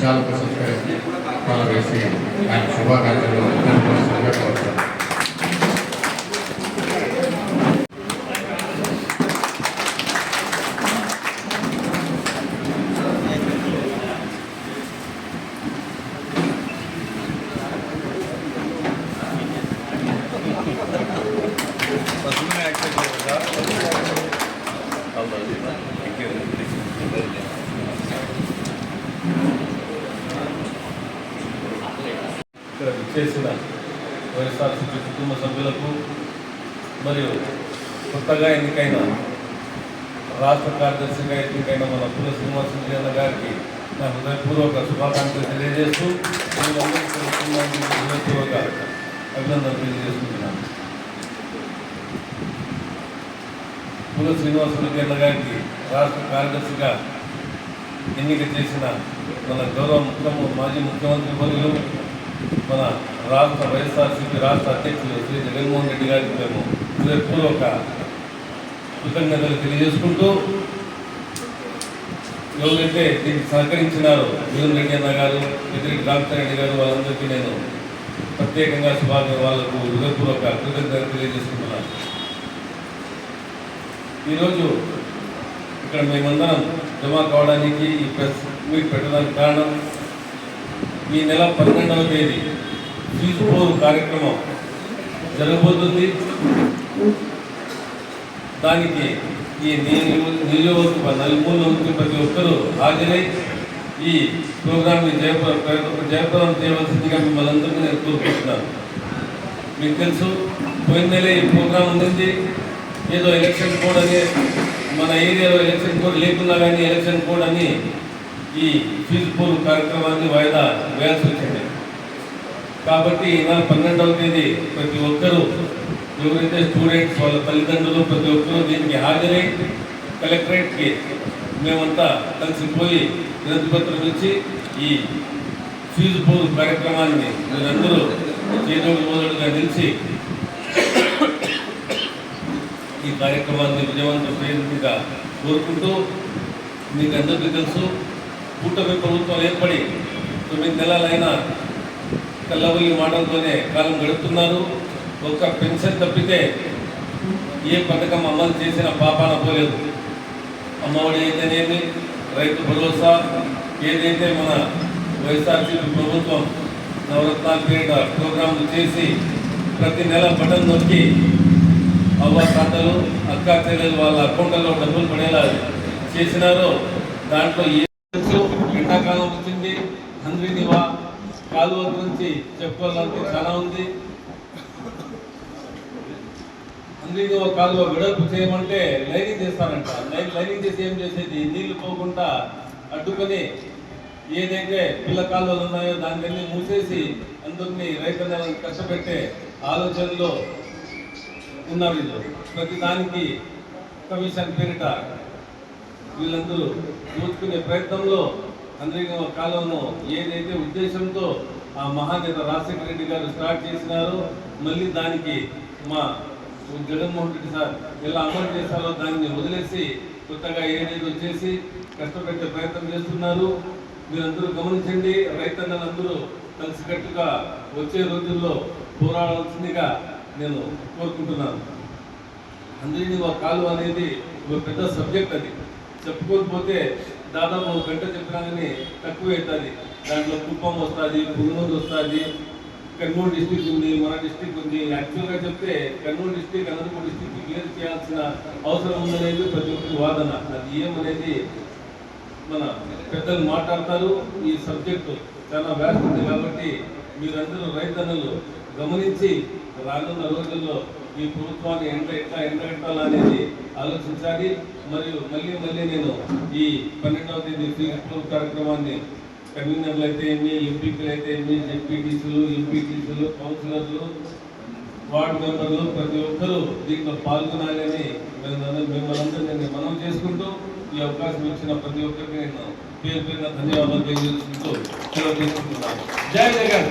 శాలకు సత్కరించి పాల వేసి ఆయన శుభాకాంక్షలు తెలుపుకోవాల్సిందిగా కోరుతున్నాను పశువుని యాక్సెప్ట్ చేయదా చేసిన విచ్చేసిన వైఎస్ఆర్సీపీ కుటుంబ సభ్యులకు మరియు కొత్తగా ఎన్నికైన రాష్ట్ర కార్యదర్శిగా ఎన్నికైన మన పుల శ్రీనివాసరెడ్డి అన్న గారికి నా హృదయపూర్వక శుభాకాంక్షలు తెలియజేస్తూ హృదయపూర్వక అభినందనలు తెలియజేసుకుంటున్నాను. పుల శ్రీనివాసరెడ్డి అన్న గారికి రాష్ట్ర కార్యదర్శిగా ఎన్నిక చేసిన మన గౌరవ ముఖ్యమంత్రి మాజీ ముఖ్యమంత్రి వర్యులు మన రాష్ట్ర వైఎస్ఆర్సీపీ రాష్ట్ర అధ్యక్షులు శ్రీ జగన్మోహన్ రెడ్డి గారికి మేము హృదయపూర్వక కృతజ్ఞతలు తెలియజేసుకుంటూ ఎవరైతే దీనికి సహకరించినారో మిథున్ రెడ్డి అన్న గారు ఎదురెడ్డి డాక్టర్ రెడ్డి గారు వాళ్ళందరికీ నేను ప్రత్యేకంగా శుభాకాంక్ష వాళ్ళకు హృదయపూర్వక కృతజ్ఞతలు తెలియజేసుకుంటున్నాను. ఈరోజు ఇక్కడ మేమందరం జమా కావడానికి ఈ ప్రెస్ మీట్ పెట్టడానికి కారణం ఈ నెల పన్నెండవ తేదీ ఫీజు పోరు కార్యక్రమం జరగబోతుంది. దానికి ఈ నియోజక నియోజకవర్గ నలుమూల నుంచి ప్రతి ఒక్కరూ హాజరై ఈ ప్రోగ్రామ్ని జయప్ర జయప్రదం చేయవలసిందిగా మిమ్మల్ని అందరికీ నేను కోరుకుంటున్నాను. మీకు తెలుసు పోయిన నెల ఈ ప్రోగ్రాం ఉంది ఏదో ఎలక్షన్ కోడ్ అని మన ఏరియాలో ఎలక్షన్ కోడ్ లేకున్నా కానీ ఎలక్షన్ కోడ్ అని ఈ ఫీజు పోల్ కార్యక్రమాన్ని వాయిదా వేయాల్సి వచ్చింది. కాబట్టి ఇవాళ పన్నెండవ తేదీ ప్రతి ఒక్కరూ ఎవరైతే స్టూడెంట్స్ వాళ్ళ తల్లిదండ్రులు ప్రతి ఒక్కరూ దీనికి హాజరై కలెక్టరేట్కి మేమంతా కలిసిపోయి వినతి పత్రం ఇచ్చి ఈ ఫీజు పోల్ కార్యక్రమాన్ని మీరందరూ చేదోడు మొదలుగా నిలిచి ఈ కార్యక్రమాన్ని విజయవంతం చేయడానికి కోరుకుంటూ మీకు అందరికీ తెలుసు కూటమి ప్రభుత్వం ఏర్పడి తొమ్మిది నెలలైన తెల్లవల్లి మాటలతోనే కాలం గడుపుతున్నారు. ఒక్క పెన్షన్ తప్పితే ఏ పథకం అమలు చేసిన పాపాన పోలేదు. అమ్మఒడి అయితేనేమి రైతు భరోసా ఏదైతే మన వైఎస్ఆర్సీపీ ప్రభుత్వం నవరత్నాల పేరిట ప్రోగ్రాంలు చేసి ప్రతి నెల బటన్ నొక్కి అవ్వ తాతలు అక్క చెల్లెలు వాళ్ళ అకౌంట్లలో డబ్బులు పడేలా చేసినారో దాంట్లో ఏ ఎండాకాలం వచ్చింది. హంద్రీనివా కాలువ గురించి చెప్పుకోవాలంటే చాలా ఉంది. హంద్రీనివా కాలువ విడల్పు చేయమంటే లైనింగ్ చేస్తారంట. లైన్ లైనింగ్ చేసి ఏం చేసేది? నీళ్ళు పోకుండా అడ్డుకొని ఏదైతే పిల్ల కాలువలు ఉన్నాయో దాన్ని మూసేసి అందరినీ రైతులను కష్టపెట్టే ఆలోచనలో ఉన్నారు వీళ్ళు. ప్రతి దానికి కమిషన్ పేరిట వీళ్ళందరూ దోచుకునే ప్రయత్నంలో అందరికీ కాలంలో ఏదైతే ఉద్దేశంతో ఆ మహానేత రాజశేఖర రెడ్డి గారు స్టార్ట్ చేసినారో మళ్ళీ దానికి మా జగన్మోహన్ రెడ్డి సార్ ఎలా అమలు చేశారో దాన్ని వదిలేసి కొత్తగా ఏదైతే వచ్చేసి కష్టపెట్టే ప్రయత్నం చేస్తున్నారు. మీరందరూ గమనించండి రైతన్నలందరూ కలిసికట్టుగా వచ్చే రోజుల్లో పోరాడాల్సిందిగా నేను కోరుకుంటున్నాను. అందరినీ ఒక కాలువ అనేది ఒక పెద్ద సబ్జెక్ట్ అది. చెప్పుకోకపోతే దాదాపు ఒక గంట చెప్పినా కానీ తక్కువ అవుతుంది. దాంట్లో కుప్పం వస్తుంది పుంగనూరు వస్తుంది కర్నూలు డిస్టిక్ ఉంది మన డిస్టిక్ ఉంది. యాక్చువల్గా చెప్తే Kurnool district Anantapuram district clear చేయాల్సిన అవసరం ఉందనేది ప్రతి ఒక్కరి వాదన. అది ఏమనేది మన పెద్దలు మాట్లాడతారు ఈ సబ్జెక్టు చాలా వ్యాస్ట్ ఉంది కాబట్టి మీరందరూ రైతన్నలు గమనించి రానున్న రోజుల్లో ఈ ప్రభుత్వాన్ని ఎంత ఎట్లా ఎండగట్టాలనేది ఆలోచించాలి. మరియు మళ్ళీ మళ్ళీ నేను ఈ పన్నెండవ తేదీ ఫీల్డ్ కార్యక్రమాన్ని కన్వీనర్లు అయితే ఏమి ఎంపీపీలు అయితే ఏమి జెడ్పీటీసీలు ఎంపీటీసీలు కౌన్సిలర్లు వార్డు మెంబర్లు ప్రతి ఒక్కరూ దీంట్లో పాల్గొనాలని మిమ్మల్ని అందరూ నేను మనం చేసుకుంటూ ఈ అవకాశం ఇచ్చిన ప్రతి ఒక్కరికి నేను పేరు పేరున ధన్యవాదాలు తెలియజేసుకుంటూ సెలవు తీసుకుంటున్నాను. జై జగన్!